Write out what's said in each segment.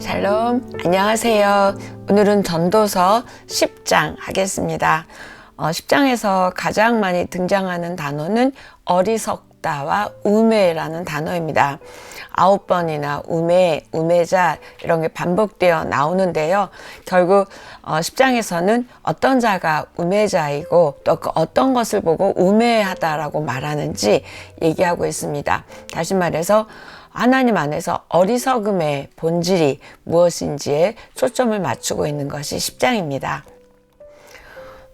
샬롬, 안녕하세요. 오늘은 전도서 10장 하겠습니다. 어, 10장에서 가장 많이 등장하는 단어는 어리석다와 우매라는 단어입니다. 아홉 번이나 우매, 우매자 이런 게 반복되어 나오는데요. 결국 어, 10장에서는 어떤 자가 우매자이고 또 그 어떤 것을 보고 우매하다라고 말하는지 얘기하고 있습니다. 다시 말해서 하나님 안에서 어리석음의 본질이 무엇인지에 초점을 맞추고 있는 것이 10장입니다.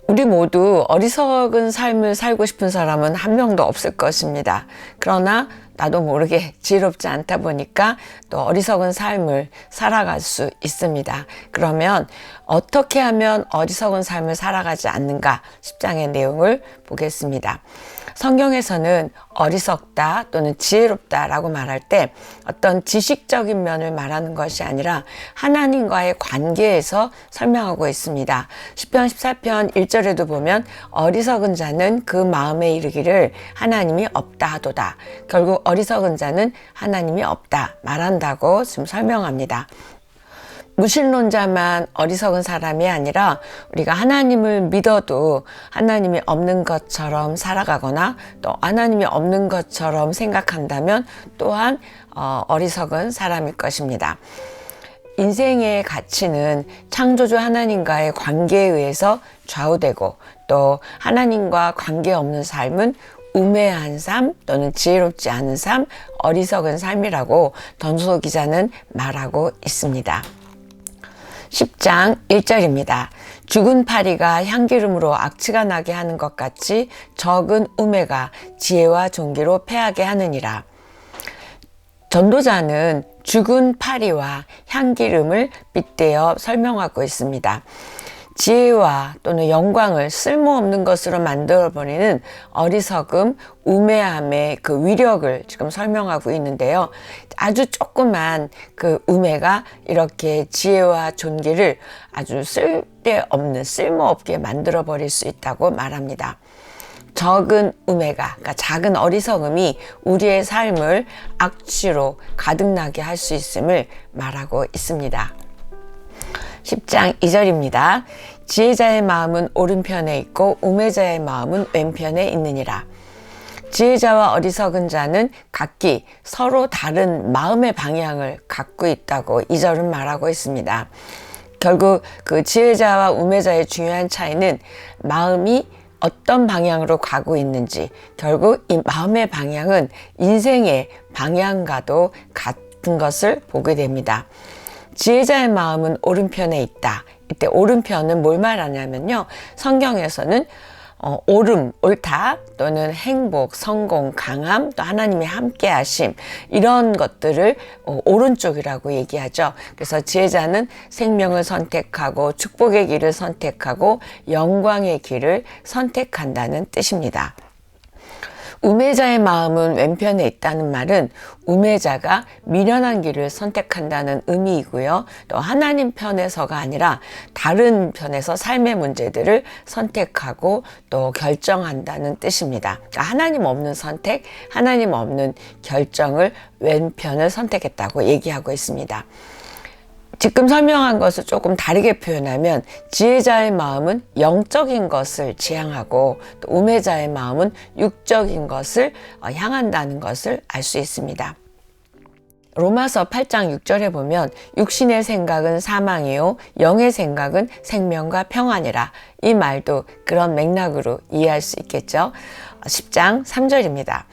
우리 모두 어리석은 삶을 살고 싶은 사람은 한 명도 없을 것입니다. 그러나 나도 모르게 지혜롭지 않다 보니까 또 어리석은 삶을 살아갈 수 있습니다. 그러면 어떻게 하면 어리석은 삶을 살아가지 않는가 10장의 내용을 보겠습니다. 성경에서는 어리석다 또는 지혜롭다 라고 말할 때 어떤 지식적인 면을 말하는 것이 아니라 하나님과의 관계에서 설명하고 있습니다. 10편 14편 1절에도 보면 어리석은 자는 그 마음에 이르기를 하나님이 없다 하도다. 결국 어리석은 자는 하나님이 없다 말한다고 지금 설명합니다. 무신론자만 어리석은 사람이 아니라 우리가 하나님을 믿어도 하나님이 없는 것처럼 살아가거나 또 하나님이 없는 것처럼 생각한다면 또한 어, 어리석은 사람일 것입니다. 인생의 가치는 창조주 하나님과의 관계에 의해서 좌우되고 또 하나님과 관계없는 삶은 우매한 삶 또는 지혜롭지 않은 삶, 어리석은 삶이라고 던소 기자는 말하고 있습니다. 10장 1절입니다. 죽은 파리가 향기름으로 악취가 나게 하는 것 같이 적은 우매가 지혜와 존귀로 패하게 하느니라. 전도자는 죽은 파리와 향기름을 빗대어 설명하고 있습니다. 지혜와 또는 영광을 쓸모없는 것으로 만들어버리는 어리석음, 우매함의 그 위력을 지금 설명하고 있는데요. 아주 조그만 그 우매가 이렇게 지혜와 존귀를 아주 쓸데없는, 쓸모없게 만들어버릴 수 있다고 말합니다. 적은 우매가, 그러니까 작은 어리석음이 우리의 삶을 악취로 가득나게 할 수 있음을 말하고 있습니다. 10장 2절입니다. 지혜자의 마음은 오른편에 있고 우매자의 마음은 왼편에 있느니라. 지혜자와 어리석은 자는 각기 서로 다른 마음의 방향을 갖고 있다고 이 절은 말하고 있습니다. 결국 그 지혜자와 우매자의 중요한 차이는 마음이 어떤 방향으로 가고 있는지 결국 이 마음의 방향은 인생의 방향과도 같은 것을 보게 됩니다. 지혜자의 마음은 오른편에 있다. 이때 오른편은 뭘 말하냐면요. 성경에서는 어, 옳음, 옳다 또는 행복, 성공, 강함 또 하나님의 함께 하심 이런 것들을 어, 오른쪽이라고 얘기하죠. 그래서 지혜자는 생명을 선택하고 축복의 길을 선택하고 영광의 길을 선택한다는 뜻입니다. 우매자의 마음은 왼편에 있다는 말은 우매자가 미련한 길을 선택한다는 의미이고요. 또 하나님 편에서가 아니라 다른 편에서 삶의 문제들을 선택하고 또 결정한다는 뜻입니다. 그러니까 하나님 없는 선택, 하나님 없는 결정을 왼편을 선택했다고 얘기하고 있습니다. 지금 설명한 것을 조금 다르게 표현하면 지혜자의 마음은 영적인 것을 지향하고 또 우매자의 마음은 육적인 것을 어, 향한다는 것을 알 수 있습니다. 로마서 8장 6절에 보면 육신의 생각은 사망이요 영의 생각은 생명과 평안이라 이 말도 그런 맥락으로 이해할 수 있겠죠. 10장 3절입니다.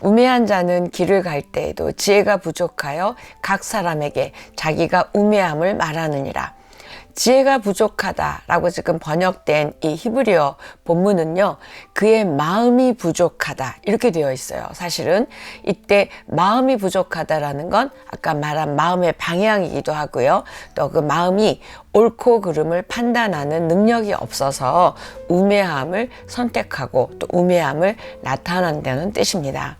우매한 자는 길을 갈 때에도 지혜가 부족하여 각 사람에게 자기가 우매함을 말하느니라. 지혜가 부족하다라고 지금 번역된 이 히브리어 본문은요, 그의 마음이 부족하다. 이렇게 되어 있어요. 사실은 이때 마음이 부족하다라는 건 아까 말한 마음의 방향이기도 하고요. 또 그 마음이 옳고 그름을 판단하는 능력이 없어서 우매함을 선택하고 또 우매함을 나타난다는 뜻입니다.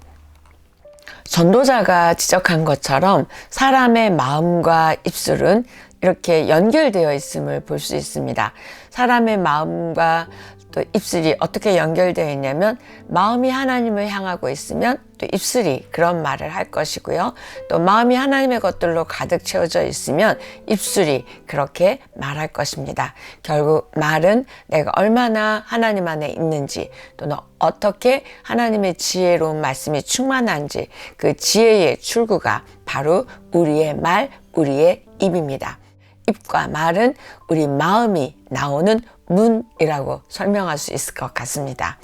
전도자가 지적한 것처럼 사람의 마음과 입술은 이렇게 연결되어 있음을 볼 수 있습니다. 사람의 마음과 또 입술이 어떻게 연결되어 있냐면 마음이 하나님을 향하고 있으면 또 입술이 그런 말을 할 것이고요. 또 마음이 하나님의 것들로 가득 채워져 있으면 입술이 그렇게 말할 것입니다. 결국 말은 내가 얼마나 하나님 안에 있는지 또는 어떻게 하나님의 지혜로운 말씀이 충만한지 그 지혜의 출구가 바로 우리의 말, 우리의 입입니다. 입과 말은 우리 마음이 나오는 문이라고 설명할 수 있을 것 같습니다.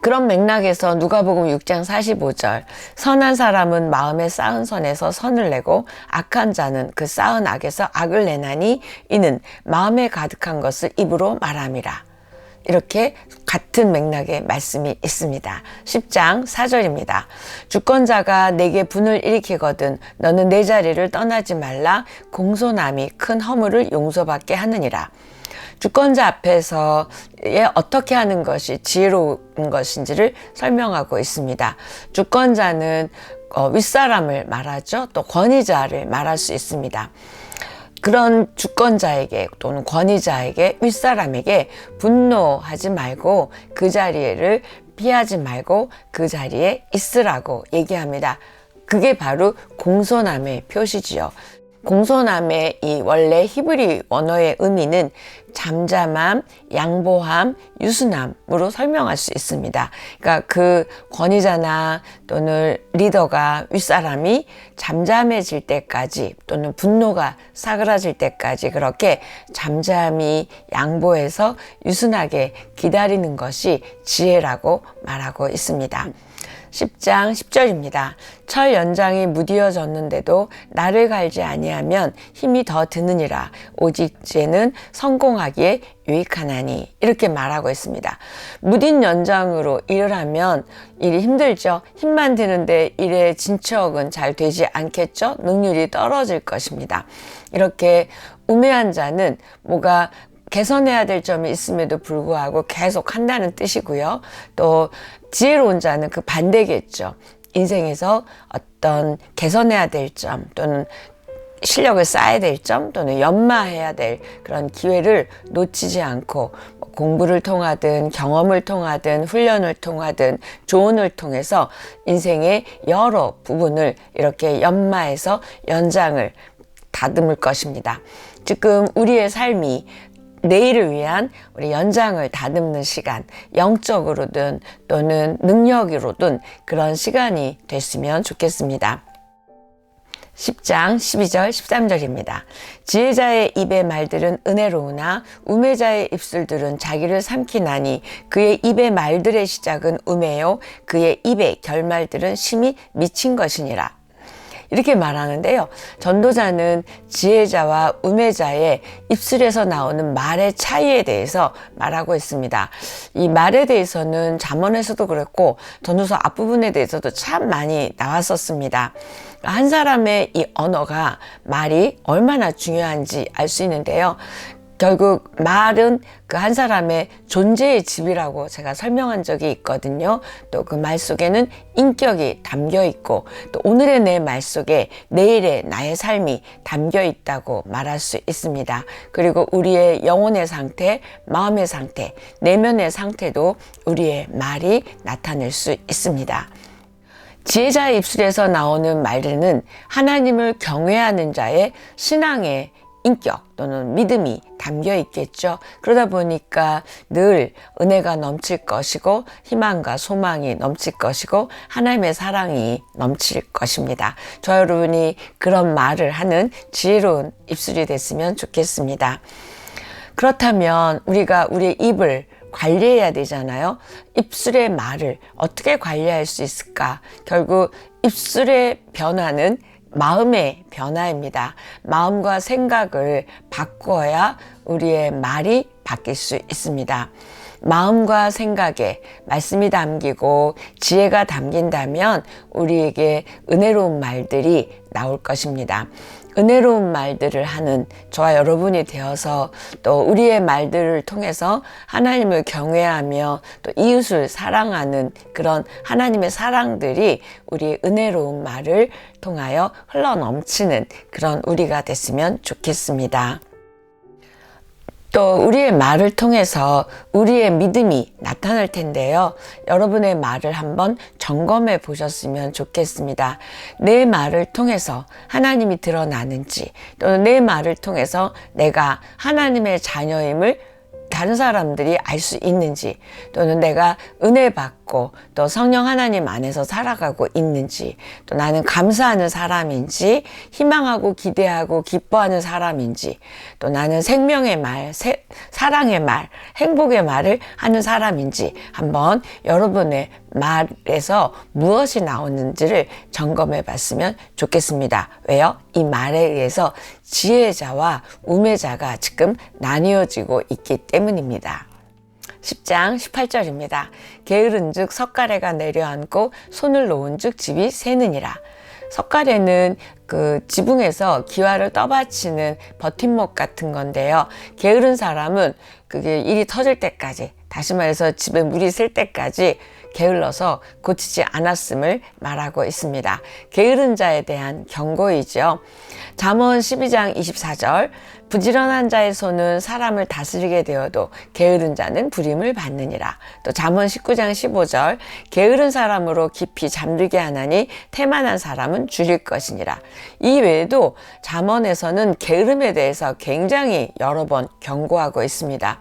그런 맥락에서 누가복음 6장 45절 선한 사람은 마음에 쌓은 선에서 선을 내고 악한 자는 그 쌓은 악에서 악을 내나니 이는 마음에 가득한 것을 입으로 말함이라. 이렇게 같은 맥락의 말씀이 있습니다. 10장 4절입니다. 주권자가 내게 분을 일으키거든 너는 내 자리를 떠나지 말라 공손함이 큰 허물을 용서받게 하느니라. 주권자 앞에서 어떻게 하는 것이 지혜로운 것인지를 설명하고 있습니다. 주권자는 어, 윗사람을 말하죠. 또 권위자를 말할 수 있습니다. 그런 주권자에게 또는 권위자에게 윗사람에게 분노하지 말고 그 자리를 피하지 말고 그 자리에 있으라고 얘기합니다. 그게 바로 공손함의 표시지요. 공손함의 이 원래 히브리 원어의 의미는 잠잠함, 양보함, 유순함으로 설명할 수 있습니다. 그러니까 그 권위자나 또는 리더가 윗사람이 잠잠해질 때까지 또는 분노가 사그라질 때까지 그렇게 잠잠히 양보해서 유순하게 기다리는 것이 지혜라고 말하고 있습니다. 10장 10절입니다. 철 연장이 무디어졌는데도 나를 갈지 아니하면 힘이 더 드느니라. 오직 쟤는 성공하기에 유익하나니. 이렇게 말하고 있습니다. 무딘 연장으로 일을 하면 일이 힘들죠. 힘만 드는데 일의 진척은 잘 되지 않겠죠. 능률이 떨어질 것입니다. 이렇게 우매한 자는 뭐가 개선해야 될 점이 있음에도 불구하고 계속 한다는 뜻이고요. 또 지혜로운 자는 그 반대겠죠. 인생에서 어떤 개선해야 될 점 또는 실력을 쌓아야 될 점 또는 연마해야 될 그런 기회를 놓치지 않고 뭐 공부를 통하든 경험을 통하든 훈련을 통하든 조언을 통해서 인생의 여러 부분을 이렇게 연마해서 연장을 다듬을 것입니다. 지금 우리의 삶이 내일을 위한 우리 연장을 다듬는 시간, 영적으로든 또는 능력으로든 그런 시간이 됐으면 좋겠습니다. 10장 12절 13절입니다. 지혜자의 입의 말들은 은혜로우나 우매자의 입술들은 자기를 삼키나니 그의 입의 말들의 시작은 우매요 그의 입의 결말들은 심히 미친 것이니라. 이렇게 말하는데요. 전도자는 지혜자와 우매자의 입술에서 나오는 말의 차이에 대해서 말하고 있습니다. 이 말에 대해서는 잠언에서도 그랬고 전도서 앞부분에 대해서도 참 많이 나왔었습니다. 한 사람의 이 언어가 말이 얼마나 중요한지 알 수 있는데요. 결국 말은 그 한 사람의 존재의 집이라고 제가 설명한 적이 있거든요. 또 그 말 속에는 인격이 담겨 있고 또 오늘의 내 말 속에 내일의 나의 삶이 담겨 있다고 말할 수 있습니다. 그리고 우리의 영혼의 상태, 마음의 상태, 내면의 상태도 우리의 말이 나타낼 수 있습니다. 지혜자의 입술에서 나오는 말들은 하나님을 경외하는 자의 신앙의 인격 또는 믿음이 담겨 있겠죠. 그러다 보니까 늘 은혜가 넘칠 것이고 희망과 소망이 넘칠 것이고 하나님의 사랑이 넘칠 것입니다. 저 여러분이 그런 말을 하는 지혜로운 입술이 됐으면 좋겠습니다. 그렇다면 우리가 우리의 입을 관리해야 되잖아요. 입술의 말을 어떻게 관리할 수 있을까? 결국 입술의 변화는 마음의 변화입니다. 마음과 생각을 바꿔야 우리의 말이 바뀔 수 있습니다. 마음과 생각에 말씀이 담기고 지혜가 담긴다면 우리에게 은혜로운 말들이 나올 것입니다. 은혜로운 말들을 하는 저와 여러분이 되어서 또 우리의 말들을 통해서 하나님을 경외하며 또 이웃을 사랑하는 그런 하나님의 사랑들이 우리 은혜로운 말을 통하여 흘러 넘치는 그런 우리가 됐으면 좋겠습니다. 또 우리의 말을 통해서 우리의 믿음이 나타날 텐데요. 여러분의 말을 한번 점검해 보셨으면 좋겠습니다. 내 말을 통해서 하나님이 드러나는지 또는 내 말을 통해서 내가 하나님의 자녀임을 다른 사람들이 알 수 있는지 또는 내가 은혜 받고 또 성령 하나님 안에서 살아가고 있는지 또 나는 감사하는 사람인지 희망하고 기대하고 기뻐하는 사람인지 또 나는 생명의 말, 세, 사랑의 말, 행복의 말을 하는 사람인지 한번 여러분의 말에서 무엇이 나오는지를 점검해 봤으면 좋겠습니다. 왜요? 이 말에 의해서 지혜자와 우매자가 지금 나뉘어지고 있기 때문입니다. 10장 18절입니다. 게으른 즉 석가래가 내려앉고 손을 놓은 즉 집이 새느니라. 석가래는 그 지붕에서 기와를 떠받치는 버팀목 같은 건데요. 게으른 사람은 그게 일이 터질 때까지, 다시 말해서 집에 물이 셀 때까지 게을러서 고치지 않았음을 말하고 있습니다. 게으른 자에 대한 경고이죠. 잠언 12장 24절 부지런한 손은 사람을 다스리게 되어도 게으른 자는 부림을 받느니라. 또 잠언 19장 15절 게으른 사람으로 깊이 잠들게 하나니 태만한 사람은 줄일 것이니라. 이 외에도 잠언에서는 게으름에 대해서 굉장히 여러 번 경고하고 있습니다.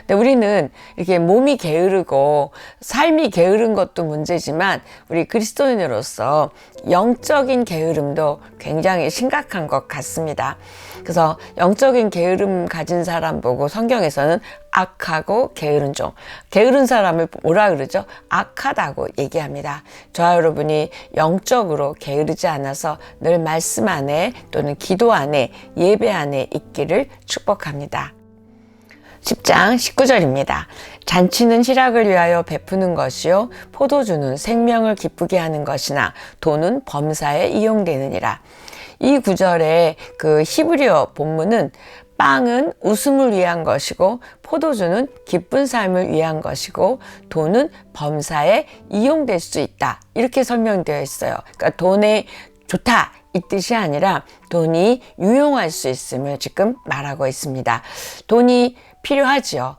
근데 우리는 이렇게 몸이 게으르고 삶이 게으른 것도 문제지만 우리 그리스도인으로서 영적인 게으름도 굉장히 심각한 것 같습니다. 그래서 영적인 게으름 가진 사람 보고 성경에서는 악하고 게으른 종, 게으른 사람을 뭐라 그러죠? 악하다고 얘기합니다. 저와 여러분이 영적으로 게으르지 않아서 늘 말씀 안에 또는 기도 안에 예배 안에 있기를 축복합니다. 10장 19절입니다. 잔치는 희락을 위하여 베푸는 것이요 포도주는 생명을 기쁘게 하는 것이나 돈은 범사에 이용되느니라. 이 구절의 그 히브리어 본문은 빵은 웃음을 위한 것이고 포도주는 기쁜 삶을 위한 것이고 돈은 범사에 이용될 수 있다. 이렇게 설명되어 있어요. 그러니까 돈에 좋다 이 뜻이 아니라 돈이 유용할 수 있음을 지금 말하고 있습니다. 돈이 필요하지요.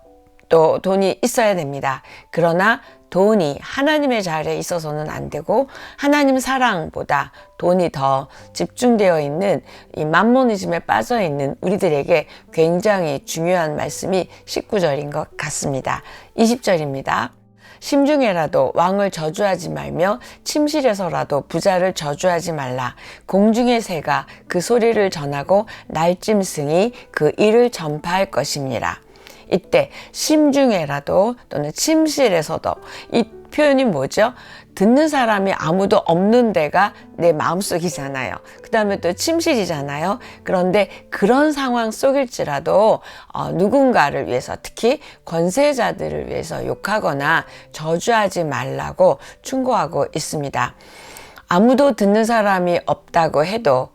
또 돈이 있어야 됩니다. 그러나 돈이 하나님의 자리에 있어서는 안 되고 하나님 사랑보다 돈이 더 집중되어 있는 이 만모니즘에 빠져 있는 우리들에게 굉장히 중요한 말씀이 19절인 것 같습니다. 20절입니다. 심중에라도 왕을 저주하지 말며 침실에서라도 부자를 저주하지 말라. 공중의 새가 그 소리를 전하고 날짐승이 그 일을 전파할 것입니다. 이때 심중에라도 또는 침실에서도 이 표현이 뭐죠? 듣는 사람이 아무도 없는 데가 내 마음속이잖아요. 그 다음에 또 침실이잖아요. 그런데 그런 상황 속일지라도 어, 누군가를 위해서 특히 권세자들을 위해서 욕하거나 저주하지 말라고 충고하고 있습니다. 아무도 듣는 사람이 없다고 해도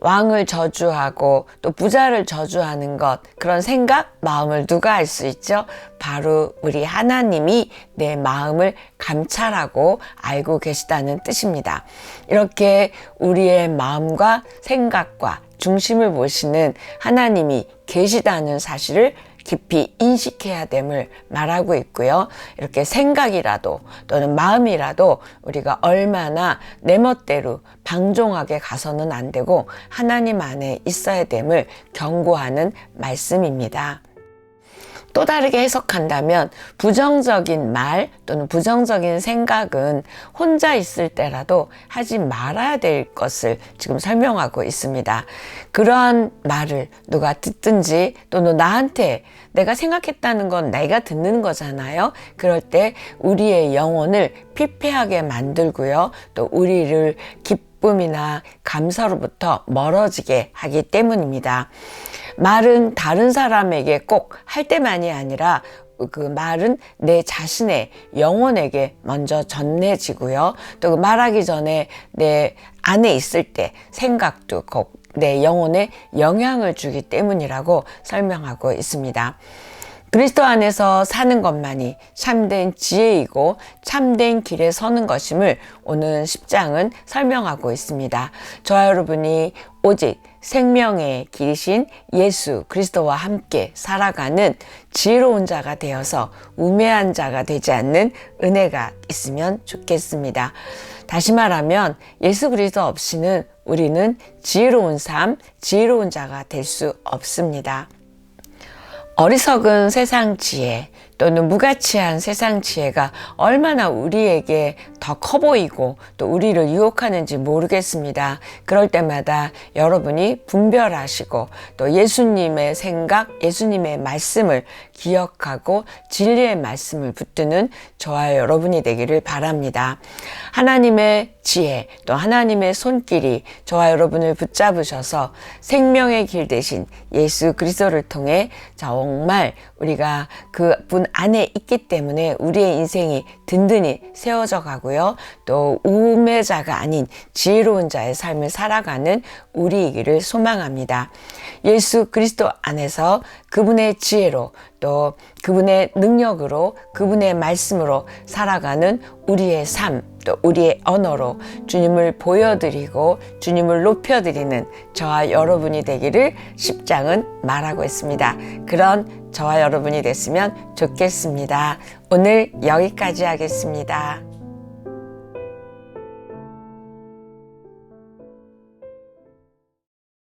왕을 저주하고 또 부자를 저주하는 것 그런 생각 마음을 누가 알 수 있죠? 바로 우리 하나님이 내 마음을 감찰하고 알고 계시다는 뜻입니다. 이렇게 우리의 마음과 생각과 중심을 보시는 하나님이 계시다는 사실을 깊이 인식해야 됨을 말하고 있고요. 이렇게 생각이라도 또는 마음이라도 우리가 얼마나 내 멋대로 방종하게 가서는 안 되고 하나님 안에 있어야 됨을 경고하는 말씀입니다. 또 다르게 해석한다면 부정적인 말 또는 부정적인 생각은 혼자 있을 때라도 하지 말아야 될 것을 지금 설명하고 있습니다. 그러한 말을 누가 듣든지 또는 나한테 내가 생각했다는 건 내가 듣는 거잖아요. 그럴 때 우리의 영혼을 피폐하게 만들고요. 또 우리를 기쁨이나 감사로부터 멀어지게 하기 때문입니다. 말은 다른 사람에게 꼭 할 때만이 아니라 그 말은 내 자신의 영혼에게 먼저 전해지고요. 또그 말하기 전에 내 안에 있을 때 생각도 꼭 내 영혼에 영향을 주기 때문이라고 설명하고 있습니다. 그리스도 안에서 사는 것만이 참된 지혜이고 참된 길에 서는 것임을 오늘 10장은 설명하고 있습니다. 저와 여러분이 오직 생명의 길이신 예수 그리스도와 함께 살아가는 지혜로운 자가 되어서 우매한 자가 되지 않는 은혜가 있으면 좋겠습니다. 다시 말하면 예수 그리스도 없이는 우리는 지혜로운 삶, 지혜로운 자가 될 수 없습니다. 어리석은 세상 지혜 또는 무가치한 세상 지혜가 얼마나 우리에게 더 커 보이고 또 우리를 유혹하는지 모르겠습니다. 그럴 때마다 여러분이 분별하시고 또 예수님의 생각, 예수님의 말씀을 기억하고 진리의 말씀을 붙드는 저와 여러분이 되기를 바랍니다. 하나님의 지혜 또 하나님의 손길이 저와 여러분을 붙잡으셔서 생명의 길 대신 예수 그리스도를 통해 정말 우리가 그분 안에 있기 때문에 우리의 인생이 든든히 세워져 가고요. 또 우매자가 아닌 지혜로운 자의 삶을 살아가는 우리이기를 소망합니다. 예수 그리스도 안에서 그분의 지혜로 또 그분의 능력으로 그분의 말씀으로 살아가는 우리의 삶, 또 우리의 언어로 주님을 보여드리고 주님을 높여드리는 저와 여러분이 되기를 10장은 말하고 있습니다. 그런 저와 여러분이 됐으면 좋겠습니다. 오늘 여기까지 하겠습니다.